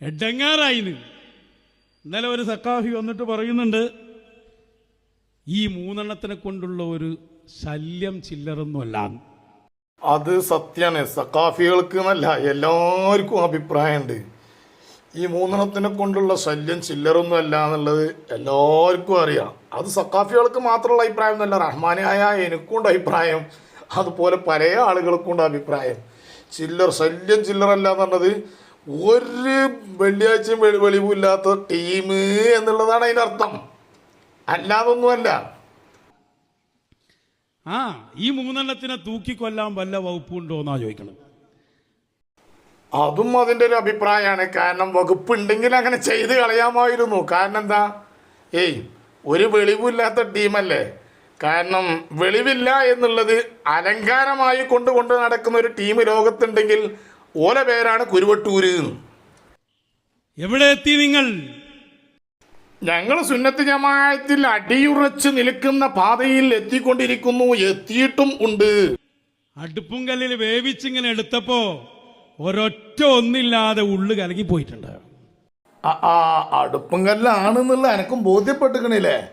എഡങ്ങാറായിന് ഇന്നലെ ഒരു സക്കാഫി വന്നിട്ട് പറയുന്നുണ്ട് ഈ മൂന്നെണ്ണത്തിനെ കൊണ്ടുള്ള ഒരു ശല്യം ചില്ലറൊന്നുമല്ല അത് സത്യാണ്. സക്കാഫികൾക്ക് എന്നല്ല എല്ലാവർക്കും അഭിപ്രായമുണ്ട്. ഈ മൂന്നെണ്ണത്തിനെ കൊണ്ടുള്ള ശല്യം ചില്ലറൊന്നും അല്ല എന്നുള്ളത് എല്ലാവർക്കും അറിയാം. അത് സക്കാഫികൾക്ക് മാത്രമുള്ള അഭിപ്രായം എന്നല്ല റഹ്മാനായ എനിക്കുണ്ട് അഭിപ്രായം. അതുപോലെ പല ആളുകൾക്കുണ്ട് അഭിപ്രായം. ചില്ലർ ശല്യം ചില്ലറല്ല എന്നുള്ളത് ഒരു വെള്ളിയാഴ്ചയും വെളി വെളിവില്ലാത്ത ടീം എന്നുള്ളതാണ് അതിന്റെ അർത്ഥം. അല്ലാതൊന്നുമല്ല. ആ ഈ മൂന്നെണ്ണത്തിനെ തൂക്കിക്കൊല്ലാൻ വല്ല വകുപ്പുണ്ടോ എന്നാ ചോദിക്കണം അതും അതിന്റെ ഒരു അഭിപ്രായമാണ്. കാരണം വകുപ്പ് ഉണ്ടെങ്കിൽ അങ്ങനെ ചെയ്ത് കളയാമായിരുന്നു. കാരണം എന്താ? ഏയ് ഒരു വെളിവില്ലാത്ത ടീമല്ലേ കാരണം വെളിവില്ല എന്നുള്ളത് അലങ്കാരമായി കൊണ്ടുകൊണ്ട് നടക്കുന്ന ഒരു ടീം ലോകത്തുണ്ടെങ്കിൽ ഓല പേരാണ് കുരുവട്ടൂര്. എവിടെ എത്തി നിങ്ങൾ? ഞങ്ങൾ സുന്നത്ത് ജമായത്തിൽ അടിയുറച്ച് നിൽക്കുന്ന പാതയിൽ എത്തിക്കൊണ്ടിരിക്കുന്നു. എത്തിയിട്ടും ഉണ്ട്. അടുപ്പും കല്ലിൽ വേവിച്ചിങ്ങനെ എടുത്തപ്പോ ഒരൊറ്റ ഒന്നില്ലാതെ ഉള്ളു കലങ്ങി പോയിട്ടുണ്ട്. ആ ആ, അടുപ്പും കല്ലാണെന്നുള്ള എനക്കും ബോധ്യപ്പെട്ടുക്കണില്ലേ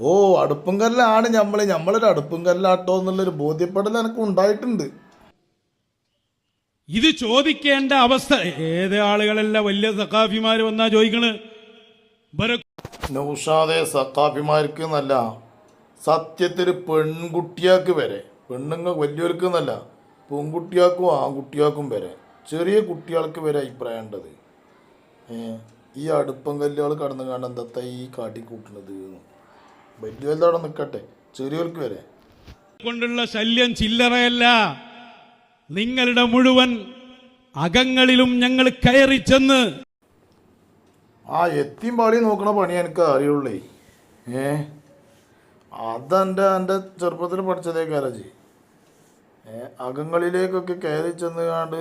ഓ അടുപ്പും കല്ലാണ് നമ്മൾ നമ്മളൊരു അടുപ്പും കല്ലാട്ടോ എന്നുള്ളൊരു ബോധ്യപ്പെടൽ എനക്കും ഉണ്ടായിട്ടുണ്ട്. ഇത് ചോദിക്കേണ്ട അവസ്ഥ. ഏത് ആളുകളല്ല വലിയ സഖാഫിമാര് വന്നാ ചോദിക്കണ്? നൗഷാദെ സക്കാഫിമാർക്ക് എന്നല്ല സത്യത്തിൽ പെൺകുട്ടിയാക്ക് വരെ. പെണ്ണുങ്ങൾ വലിയവർക്ക് എന്നല്ല പെൺകുട്ടിയാക്കും ആൺകുട്ടിയാക്കും വരെ. ചെറിയ കുട്ടികൾക്ക് വരെ അഭിപ്രായം ഉണ്ടത് ഈ അടുപ്പം കല്ലുകൾ കടന്നു കാണാൻ എന്താ ഈ കാട്ടിക്കൂട്ടുന്നത് വലിയവരുടെ നിൽക്കട്ടെ ചെറിയവർക്ക് വരെ. കൊണ്ടുള്ള ശല്യം ചില്ലറയല്ല. നിങ്ങളുടെ മുഴുവൻ അകങ്ങളിലും ഞങ്ങൾ കയറി ചെന്ന് ആ എത്തിയും പാളി നോക്കണ പണി എനിക്ക് അറിയുള്ളേ. ഏ? അതെന്റെ എന്റെ ചെറുപ്പത്തിൽ പഠിച്ചതേ കാരജി ഏ അകങ്ങളിലേക്കൊക്കെ കയറി ചെന്ന് കാണ്ട്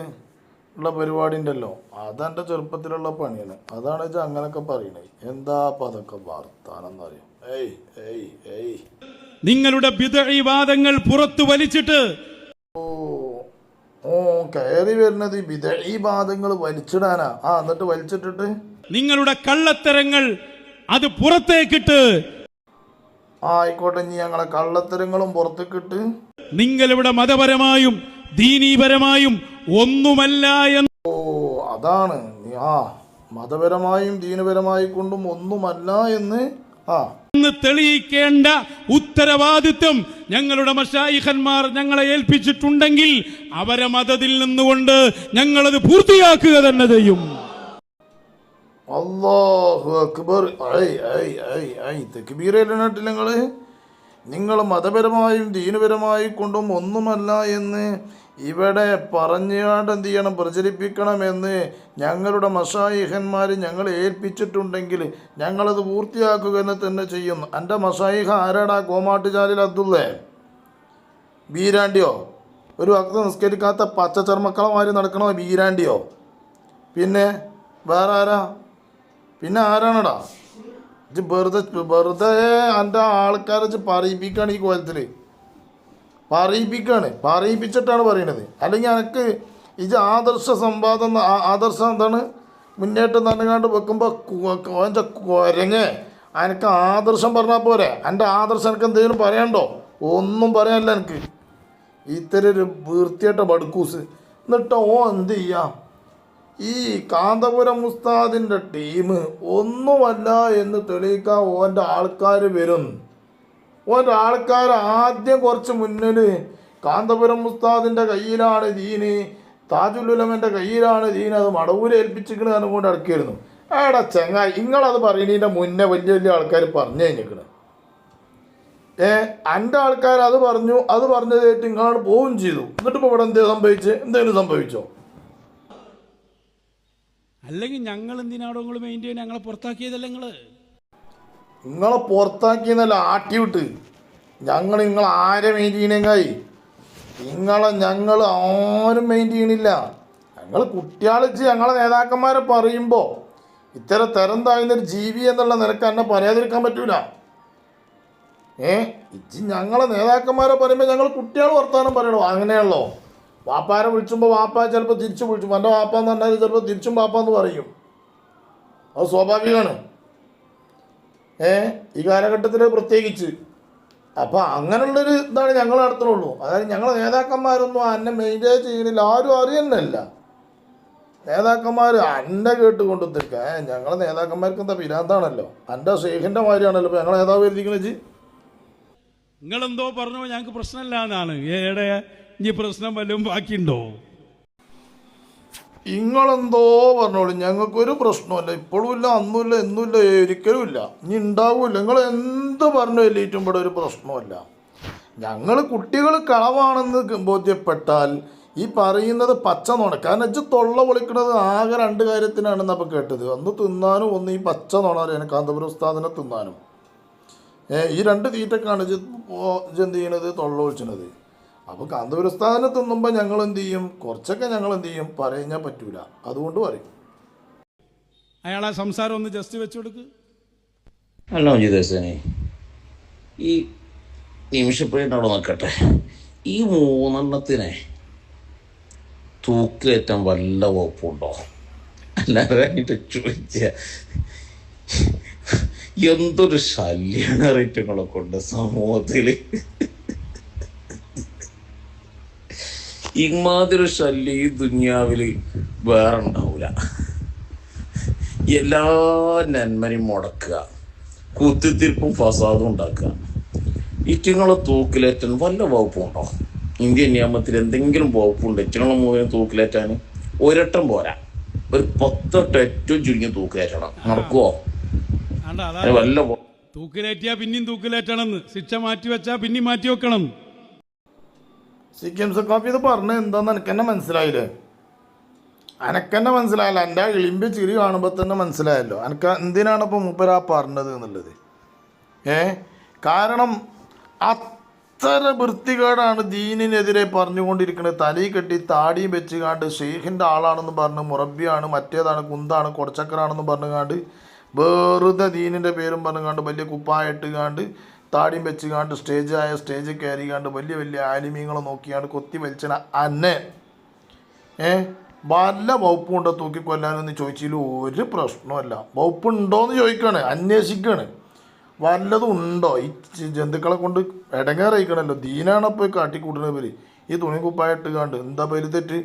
ഉള്ള പരിപാടി ഉണ്ടല്ലോ അതെന്റെ ചെറുപ്പത്തിലുള്ള പണിയാണ്. അതാണ് വെച്ചാൽ അങ്ങനൊക്കെ പറയണേ. എന്താ അപ്പം അതൊക്കെ വർത്താനം എന്നറിയാം ഏയ് ഏയ് ഏയ്. നിങ്ങളുടെ പുറത്തു വലിച്ചിട്ട് ഓ. ഓ കയറി വരുന്നത് ഈ ബാധങ്ങൾ വലിച്ചിടാനാ. ആ എന്നിട്ട് വലിച്ചിട്ടിട്ട്? നിങ്ങളുടെ കള്ളത്തരങ്ങൾ അത് പുറത്തേക്കിട്ട്. ആയിക്കോട്ടെ ഇനി ഞങ്ങളെ കള്ളത്തരങ്ങളും പുറത്തേക്കിട്ട്. നിങ്ങളിവിടെ മതപരമായും ദീനീപരമായും ഒന്നുമല്ല എന്ന് ഓ അതാണ്. ആ മതപരമായും ദീനപരമായി കൊണ്ടും ഒന്നുമല്ല എന്ന് ആ തെളിയിക്കേണ്ട ഉത്തരവാദിത്വം ഞങ്ങളുടെ മഷായിഖന്മാർ ഞങ്ങളെ ഏൽപ്പിച്ചിട്ടുണ്ടെങ്കിൽ അവരെ മതത്തിൽ നിന്നുകൊണ്ട് ഞങ്ങളത് പൂർത്തിയാക്കുക തന്നെ ചെയ്യും. അള്ളാഹു അക്ബർ. നിങ്ങൾ മതപരമായും ദീനപരമായി കൊണ്ടും ഒന്നുമല്ല എന്ന് ഇവിടെ പറഞ്ഞാണ്ട് എന്ത് ചെയ്യണം? പ്രചരിപ്പിക്കണമെന്ന് ഞങ്ങളുടെ മഷായിഹന്മാർ ഞങ്ങളെ ഏൽപ്പിച്ചിട്ടുണ്ടെങ്കിൽ ഞങ്ങളത് പൂർത്തിയാക്കുക തന്നെ ചെയ്യുന്നു. എന്റെ മഷായിഹ ആരാടാ? കോമാട്ടുചാലിൽ അബ്ദുള്ളേ. ബീരാണ്ടിയോ? ഒരു വക്ത നിസ്കരിക്കാത്ത പച്ച ചർമ്മക്കളമാരി നടക്കണോ ബീരാണ്ടിയോ? പിന്നെ വേറെ ആരാ? പിന്നെ ആരാണടാ? ഇജ്ജ് വെറുതെ വെറുതെ എന്റെ ആൾക്കാരെ പറയിപ്പിക്കുകയാണ് ഈ കോലത്തിൽ പറയിപ്പിക്കാണ് പറയിപ്പിച്ചിട്ടാണ് പറയണത് അല്ലെങ്കിൽ എനിക്ക് ഇത് ആദർശ സംവാദം ആദർശം എന്താണ്? മുന്നേറ്റം തന്നുകാണ്ട് വെക്കുമ്പോൾ എന്റെ കുരങ്ങ്? എനിക്ക് ആദർശം പറഞ്ഞാൽ പോരെ. എന്റെ ആദർശം എനിക്ക് എന്തെങ്കിലും പറയണ്ടോ? ഒന്നും പറയാനില്ല എനിക്ക് ഇത്തരം ഒരു വൃത്തിയായിട്ട ബടുക്കൂസ് എന്നിട്ട് ഓ എന്ത് ചെയ്യാം? ഈ കാന്തപുരം ഉസ്താദിന്റെ ടീം ഒന്നുമല്ല എന്ന് തെളിയിക്കാൻ ഓന്റെ ആൾക്കാർ വരും. ഓന്റെ ആൾക്കാർ ആദ്യം കുറച്ച് മുന്നിൽ കാന്തപുരം മുസ്താദിന്റെ കയ്യിലാണ് ദീന് താജുലുലമന്റെ കയ്യിലാണ് ദീൻ അത് മടവൂര് ഏൽപ്പിച്ചിക്കണ് കൊണ്ട് ഇറക്കിയിരുന്നു ആടാ ചെങ്ങായി നിങ്ങളത് പറയുന്നതിന്റെ മുന്നേ വലിയ വലിയ ആൾക്കാർ പറഞ്ഞു കഴിഞ്ഞിരിക്കണം. ഏ എന്റെ ആൾക്കാർ അത് പറഞ്ഞു അത് പറഞ്ഞത് കേട്ട് നിങ്ങളോട് പോവുകയും ചെയ്തു. എന്നിട്ട് ഇപ്പോൾ ഇവിടെ എന്തേ സംഭവിച്ച്? എന്തെങ്കിലും സംഭവിച്ചോ? അല്ലെങ്കിൽ ഞങ്ങൾ എന്തിനാണോ നിങ്ങൾ മെയിന്റെയിൻ ഞങ്ങളെ പുറത്താക്കിയതല്ല നിങ്ങൾ? നിങ്ങളെ പുറത്താക്കിയെന്നല്ല ആട്ടിവിട്ട് ഞങ്ങൾ നിങ്ങൾ ആരെ മെയിൻ ചെയ്യണേങ്കായി നിങ്ങളെ ഞങ്ങൾ ആരും മെയിൻ ചെയ്യണില്ല. ഞങ്ങൾ കുട്ടിയാളിച്ച് ഞങ്ങളെ നേതാക്കന്മാരെ പറയുമ്പോൾ ഇത്തരം തരം താഴ്ന്നൊരു ജീവി എന്നുള്ള നിലയ്ക്ക് എന്നെ പറയാതിരിക്കാൻ പറ്റൂല. ഏ? ഇജ്ജ് ഞങ്ങളെ നേതാക്കന്മാരെ പറയുമ്പോൾ ഞങ്ങൾ കുട്ടികൾ വർത്താനം പറയണോ? അങ്ങനെയാണല്ലോ. വാപ്പാരെ വിളിച്ചുമ്പോൾ വാപ്പ ചിലപ്പോൾ തിരിച്ചു വിളിച്ചു എന്റെ വാപ്പ എന്ന് പറഞ്ഞാൽ ചിലപ്പോൾ തിരിച്ചും വാപ്പ എന്ന് പറയും. അത് സ്വാഭാവികമാണ്. ഈ കാലഘട്ടത്തിൽ പ്രത്യേകിച്ച്. അപ്പോൾ അങ്ങനെയുള്ളൊരു ഇതാണ് ഞങ്ങൾ നടത്തണുള്ളൂ അതായത് ഞങ്ങളെ നേതാക്കന്മാരൊന്നും അന്നെ മെയിന്റെയിൻ ചെയ്യണില്ല. ആരും അറിയുന്നില്ല. നേതാക്കന്മാർ അന്നെ കേട്ട് കൊണ്ടുത്തേക്ക് ഏഹ് ഞങ്ങളെ നേതാക്കന്മാർക്ക് എന്താ പിരാന്താണല്ലോ? എന്റെ ഷെയ്ഖിന്റെ മാതിരിയാണല്ലോ ഇപ്പം ഞങ്ങളെ നേതാവ് ജി നിങ്ങളെന്തോ പറഞ്ഞോ ഞങ്ങൾക്ക് പ്രശ്നമില്ല എന്നാണ്. ഏടെ? ഇനി പ്രശ്നം വല്ലതും ബാക്കിയുണ്ടോ? നിങ്ങളെന്തോ പറഞ്ഞോളൂ. ഞങ്ങൾക്കൊരു പ്രശ്നമില്ല ഇപ്പോഴും ഇല്ല അന്നുമില്ല എന്നുമില്ല ഒരിക്കലും ഇല്ല ഇനി ഉണ്ടാവില്ല. നിങ്ങൾ എന്ത് പറഞ്ഞു എല്ലേറ്റും ഇവിടെ ഒരു പ്രശ്നമില്ല ഞങ്ങൾ കുട്ടികൾ കളവാണെന്ന് ബോധ്യപ്പെട്ടാൽ ഈ പറയുന്നത് പച്ച നുണ. കാരണം വെച്ച് തൊള്ള പൊളിക്കുന്നത് ആകെ രണ്ട് കാര്യത്തിനാണെന്ന് അപ്പം കേട്ടത്. ഒന്ന് തിന്നാനും ഒന്ന് ഈ പച്ച നുണ അറിയാൻ കാന്തപുരം ഉസ്താദിനെ തിന്നാനും. ഈ രണ്ട് തീറ്റക്കാണ് എന്ത് ചെയ്യണത്? തൊള്ള ഒഴിച്ചണത് അപ്പോൾ കാന്തപുര ഉസ്താദിനെ തിന്നുമ്പോൾ ഞങ്ങൾ എന്ത് ചെയ്യും കുറച്ചൊക്കെ ഞങ്ങൾ എന്ത് ചെയ്യും പറയാൻ പറ്റൂല. അതുകൊണ്ട് പറയും. അയാളെ സംസാരം ഒന്ന് ജസ്റ്റ് വെച്ചു കൊടുക്ക്. അല്ല മഞ്ജിദേസനെ ഈ നിമിഷപ്രിയന്റെ അവിടെ നിൽക്കട്ടെ. ഈ മൂന്നെണ്ണത്തിനെ തൂക്കിലേറ്റം വല്ല വകുപ്പുണ്ടോ? അല്ലാതെ അതിന്റെ ചോദിച്ച. എന്തൊരു ശല്യാണ് റേറ്റുകളൊക്കെ ഉണ്ട് സമൂഹത്തിൽ ഇമാതിരി ശല്യം ഈ ദുനിയാവിൽ വേറെ ഉണ്ടാവില്ല എല്ലാ നന്മനും മുടക്കുക. കുത്തിത്തിരിപ്പും ഫസാദും ഉണ്ടാക്കുക. ഇറ്റങ്ങളെ തൂക്കിലേറ്റാൻ വല്ല വകുപ്പുണ്ടോ ഇന്ത്യൻ നിയമത്തിൽ എന്തെങ്കിലും വകുപ്പുണ്ട് ഇറ്റങ്ങളെ മുഴുവൻ തൂക്കിലേറ്റാൻ ഒരട്ടം പോരാ. ഒരു പത്തൊട്ട ഏറ്റവും ചുരുങ്ങി തൂക്കിലേറ്റണം. നടക്കുവോ? വല്ല തൂക്കിലേറ്റിയാ പിന്നെയും തൂക്കിലേറ്റണം ശിക്ഷ മാറ്റി വെച്ചാ പിന്നെയും മാറ്റി വെക്കണം സി കെ എം സക്കാഫി ഇത് പറഞ്ഞത് എന്താന്ന് എനിക്കെന്നെ മനസ്സിലായില്ലേ? എനക്കെന്നെ മനസ്സിലായല്ലോ. എന്റെ ഇളിമ്പ് ചിരി കാണുമ്പോൾ തന്നെ മനസ്സിലായല്ലോ. എനിക്ക് എന്തിനാണ് ഇപ്പോൾ മൂപ്പരാ പറഞ്ഞത് എന്നുള്ളത്? ഏ? കാരണം അത്ര വൃത്തികേടാണ് ദീനിനെതിരെ പറഞ്ഞുകൊണ്ടിരിക്കുന്നത്. തലയിൽ കെട്ടി താടിയും വെച്ച് കാണ്ട് ഷെയ്ഖിന്റെ ആളാണെന്ന് പറഞ്ഞ് മുറബിയാണ് മറ്റേതാണ് കുന്താണ് കൊടച്ചക്കറാണെന്ന് പറഞ്ഞുകാണ്ട് വെറുതെ ദീനിന്റെ പേരും പറഞ്ഞുകാണ്ട് വലിയ കുപ്പായിട്ട് കാണ്ട് താടിയും വെച്ച് കാണ്ട് സ്റ്റേജ് ആയ സ്റ്റേജ് കയറി കാണ്ട് വലിയ വലിയ ആലിമീങ്ങളെ നോക്കിയാണ്ട് കൊത്തി വലിച്ചന അന്നെ. ഏ? വല്ല വകുപ്പുണ്ടോ തൂക്കി കൊല്ലാനൊന്നും ചോദിച്ചാൽ ഒരു പ്രശ്നമല്ല വകുപ്പുണ്ടോയെന്ന് ചോദിക്കുകയാണ് അന്വേഷിക്കുകയാണ് വല്ലതും ഉണ്ടോ? ഈ ജന്തുക്കളെ കൊണ്ട് ഇടങ്ങേറയിക്കണല്ലോ. ദീനാണ് പോയി കാട്ടിക്കൂട്ടുന്നത് പേര് ഈ തുണി കുപ്പായിട്ട് കണ്ട് എന്താ പേര് തെറ്റ്?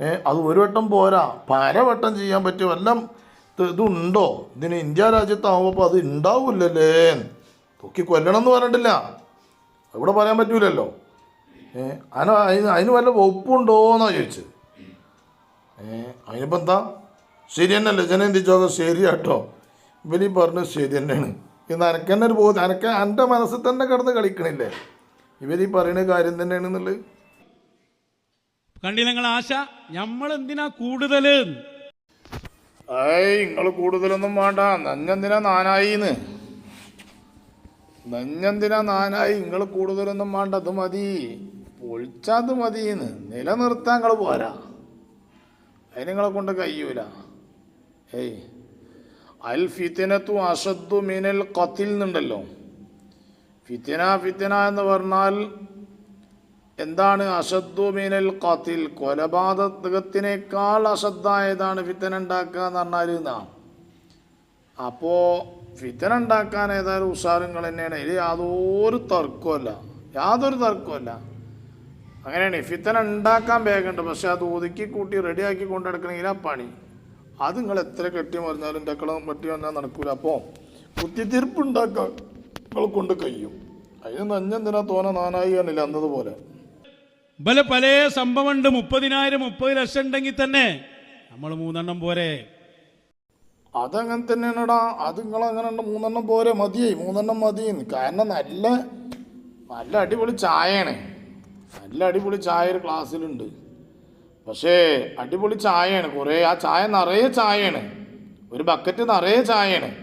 ഏ? അത് ഒരു വട്ടം പോരാ. പല വട്ടം ചെയ്യാൻ പറ്റും എല്ലാം ഇതുണ്ടോ? ഇതിന് ഇന്ത്യ രാജ്യത്താവുമ്പോൾ അത് ഉണ്ടാവില്ലല്ലേ തൂക്കി കൊല്ലണം എന്ന് പറഞ്ഞിട്ടില്ല. ഇവിടെ പറയാൻ പറ്റൂലല്ലോ. ഏ അതിന് അതിന് അതിന് വല്ല ഒപ്പുണ്ടോന്നാ ചോദിച്ചത്. ഏ അതിനിപ്പോൾ എന്താ? ശരി തന്നെയല്ലേ ജനം എന്തിച്ചോക്കെ ശരിയാട്ടോ. ഇവരീ പറഞ്ഞു ശരി തന്നെയാണ്. ഇന്ന് അനക്ക് തന്നെ ഒരു ബോധം അനക്ക് എന്റെ മനസ്സിൽ തന്നെ കിടന്ന് കളിക്കണില്ലേ? ഇവരീ പറയുന്ന കാര്യം തന്നെയാണ് എന്നുള്ളത് കണ്ടില്ല നിങ്ങൾ ആശ? നമ്മൾ എന്തിനാ കൂടുതൽ ഏയ് നിങ്ങൾ കൂടുതലൊന്നും വേണ്ട. നഞ്ഞെന്തിനാ നാനായിന്ന്? നഞ്ഞെന്തിനാ നാനായി നിങ്ങൾ കൂടുതലൊന്നും വേണ്ട അത് മതി പൊളിച്ചത് മതിന്ന് നിലനിർത്താൻ നിങ്ങൾ പോരാ. അതിന് കൊണ്ട് കഴിയൂല. ഏയ്. അൽ ഫിത്തിനത്തു അഷദ്ദു മിനൽ കത്തിൽ എന്നുണ്ടല്ലോ. ഫിത്തിന ഫിത്തിന എന്ന് പറഞ്ഞാൽ എന്താണ്? അഷദ്ദു മിനൽ കത്തിൽ കൊലപാതകത്തിനേക്കാൾ അഷദ്ധായതാണ് ഫിത്തന ഉണ്ടാക്കുക എന്ന് പറഞ്ഞാൽ അപ്പോ അപ്പോൾ ഫിത്തന ഉണ്ടാക്കാൻ ഏതായാലും ഉഷാറുങ്ങൾ തന്നെയാണ്. ഇതിൽ യാതൊരു തർക്കമല്ല യാതൊരു തർക്കമല്ല അങ്ങനെയാണ്. ഫിത്തന ഉണ്ടാക്കാൻ വേഗമുണ്ട്. പക്ഷെ അത് ഒതുക്കി കൂട്ടി റെഡിയാക്കി കൊണ്ടെടുക്കണമെങ്കിൽ ആ പണി. അത് നിങ്ങൾ എത്ര കെട്ടി മറിഞ്ഞാലും തക്കളം വെട്ടി വന്നാൽ നടക്കൂല. അപ്പോൾ കുത്തിത്തീർപ്പ് ഉണ്ടാക്കാൻ നിങ്ങൾ കൊണ്ട് കഴിയും. അതിന് നഞ്ഞെന്തിനാ തോന നാനായി കാണില്ല അന്നതുപോലെ. ബല പല സംഭവമുണ്ട്. മുപ്പതിനായിരം മുപ്പത് ലക്ഷം ഉണ്ടെങ്കിൽ തന്നെ നമ്മൾ മൂന്നെണ്ണം പോരെ. അതങ്ങനെ തന്നെയാണെടാ. അത് നിങ്ങൾ അങ്ങനെ ഉണ്ട് മൂന്നെണ്ണം പോരെ. മതിയായി മൂന്നെണ്ണം മതി. കാരണം നല്ല നല്ല അടിപൊളി ചായയാണ്. നല്ല അടിപൊളി ചായ ഒരു ക്ലാസ്സിലുണ്ട്. പക്ഷേ അടിപൊളി ചായയാണ്. കുറേ ആ ചായ നിറയെ ചായയാണ്. ഒരു ബക്കറ്റ് നിറയെ ചായയാണ്.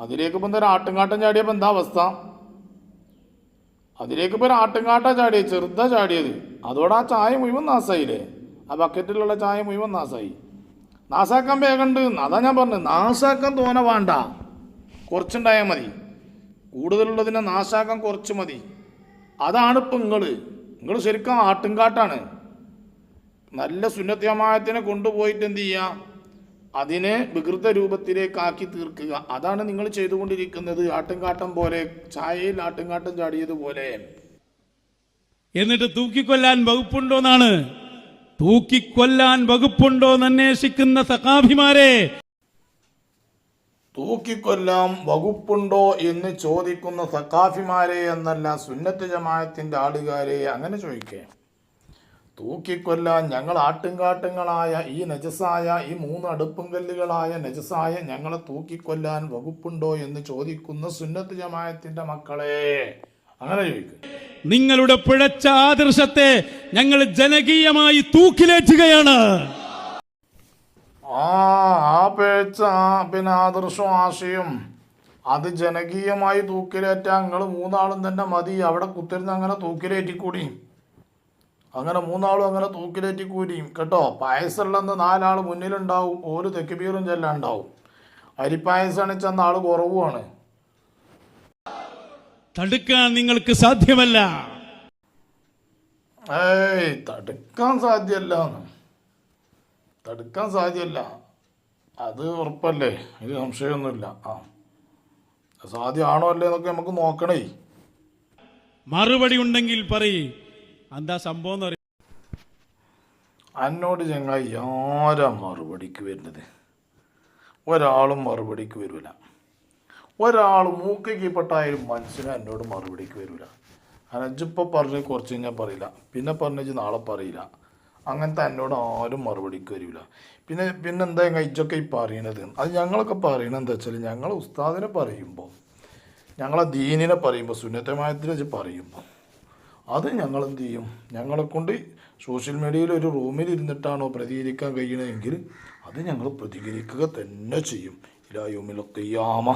അതിലേക്ക് ഇപ്പം എന്താ ആട്ടുംകാട്ടം ചാടിയപ്പോൾ എന്താ അവസ്ഥ? അതിലേക്ക് ഇപ്പോൾ ഒരു ആട്ടുംകാട്ടം ചാടിയത്. ചെറുതാ ചാടിയത്. അതോടെ ആ ചായ മുഴുവൻ നാസായില്ലേ? ആ ബക്കറ്റിലുള്ള ചായ മുഴുവൻ നാസായി. നാസാക്കാൻ വേഗണ്ട് അതാ ഞാൻ പറഞ്ഞത്. നാസാക്കാൻ തോന വേണ്ട. കുറച്ചുണ്ടായാൽ മതി. കൂടുതലുള്ളതിനെ നാശാക്കാൻ കുറച്ച് മതി. അതാണ് ഇപ്പം നിങ്ങൾ നിങ്ങൾ ശരിക്കും ആട്ടുംകാട്ടാണ്. നല്ല സുന്നത്യമായത്തിനെ കൊണ്ടുപോയിട്ട് എന്ത് ചെയ്യുക അതിനെ വികൃത രൂപത്തിലേക്കാക്കി തീർക്കുക. അതാണ് നിങ്ങൾ ചെയ്തുകൊണ്ടിരിക്കുന്നത്. ആട്ടുംകാട്ടം പോലെ ചായയിൽ ആട്ടുംകാട്ടം ചാടിയതുപോലെ. എന്നിട്ട് തൂക്കിക്കൊല്ലാൻ വകുപ്പുണ്ടോന്നാണ് തൂക്കിക്കൊല്ലാൻ വകുപ്പുണ്ടോന്ന് അന്വേഷിക്കുന്ന സഖാഭിമാരെ. തൂക്കിക്കൊല്ലാം വകുപ്പുണ്ടോ എന്ന് ചോദിക്കുന്ന സഖാഫിമാരെ എന്നല്ല സുന്നത്ത് ജമാഅത്തിന്റെ ആളുകാരെ അങ്ങനെ ചോദിക്കേ. തൂക്കിക്കൊല്ലാൻ ഞങ്ങൾ ആട്ടുംകാട്ടുങ്ങളായ ഈ നജസായ ഈ മൂന്ന് അടുപ്പും കല്ലുകളായ നജസായ ഞങ്ങളെ തൂക്കിക്കൊല്ലാൻ വകുപ്പുണ്ടോ എന്ന് ചോദിക്കുന്ന സുന്നത്ത് ജമാഅത്തിന്റെ മക്കളെ. അങ്ങനെ ചോദിക്കും. നിങ്ങളുടെ പിഴച്ച ആദർശത്തെ ഞങ്ങൾ ജനകീയമായി തൂക്കിലേറ്റുകയാണ്. ആ പിന്നെ ആദർശവും ആശയം അത് ജനകീയമായി തൂക്കിലേറ്റാൻ നിങ്ങൾ മൂന്നാളും തന്നെ മതി. അവിടെ കുത്തിരുന്ന് അങ്ങനെ തൂക്കിലേറ്റിക്കൂടി. അങ്ങനെ മൂന്നാളും അങ്ങനെ തൂക്കിലേറ്റിക്കൂടിയും കേട്ടോ? പായസമുള്ളന്ന് നാലാൾ മുന്നിലുണ്ടാവും ഒരു തെക്കുപീറും ചെല്ലാണ്ടാവും. അരിപ്പായസമാണ് ചെന്ന ആൾ കുറവുമാണ്. തടുക്കാൻ നിങ്ങൾക്ക് സാധ്യമല്ല. ഏയ് തടുക്കാൻ സാധ്യമല്ല തടുക്കാൻ സാധ്യമല്ല അത് ഉറപ്പല്ലേ? ഇത് സംശയമൊന്നുമില്ല. ആ. സാധ്യമാണോ അല്ലേ എന്നൊക്കെ നമുക്ക് നോക്കണേ. മറുപടി ഉണ്ടെങ്കിൽ പറയ്. എന്താ സംഭവം എന്ന് എന്നോട് ചങ്ങായി ആരാ മറുപടിക്ക് വരുന്നത്? ഒരാളും മറുപടിക്ക് വരില്ല ഒരാൾ മൂക്കയ്ക്കപ്പെട്ടായാലും മനുഷ്യന് എന്നോട് മറുപടിക്ക് വരില്ല അനജിപ്പോൾ പറഞ്ഞ് കുറച്ച് കഴിഞ്ഞാൽ പറയില്ല. പിന്നെ പറഞ്ഞു നാളെ പറയില്ല. അങ്ങനത്തെ എന്നോട് ആരും മറുപടിക്ക് വരില്ല പിന്നെ പിന്നെ എന്താ കഴിച്ചൊക്കെ ഈ പറയണത്? അത് ഞങ്ങളൊക്കെ പറയണത് എന്താ വെച്ചാൽ ഞങ്ങൾ ഉസ്താദിനെ പറയുമ്പോൾ ഞങ്ങളെ ദീനിനെ പറയുമ്പോൾ സുന്നത്തമായത്തിനെ വെച്ച് പറയുമ്പോൾ അത് ഞങ്ങൾ എന്ത് ചെയ്യും? ഞങ്ങളെ കൊണ്ട് സോഷ്യൽ മീഡിയയിൽ ഒരു റൂമിൽ ഇരുന്നിട്ടാണോ പ്രതികരിക്കാൻ കഴിയണമെങ്കിൽ അത് ഞങ്ങൾ പ്രതികരിക്കുക തന്നെ ചെയ്യും. ഇലായുമിലൊക്കെയാമ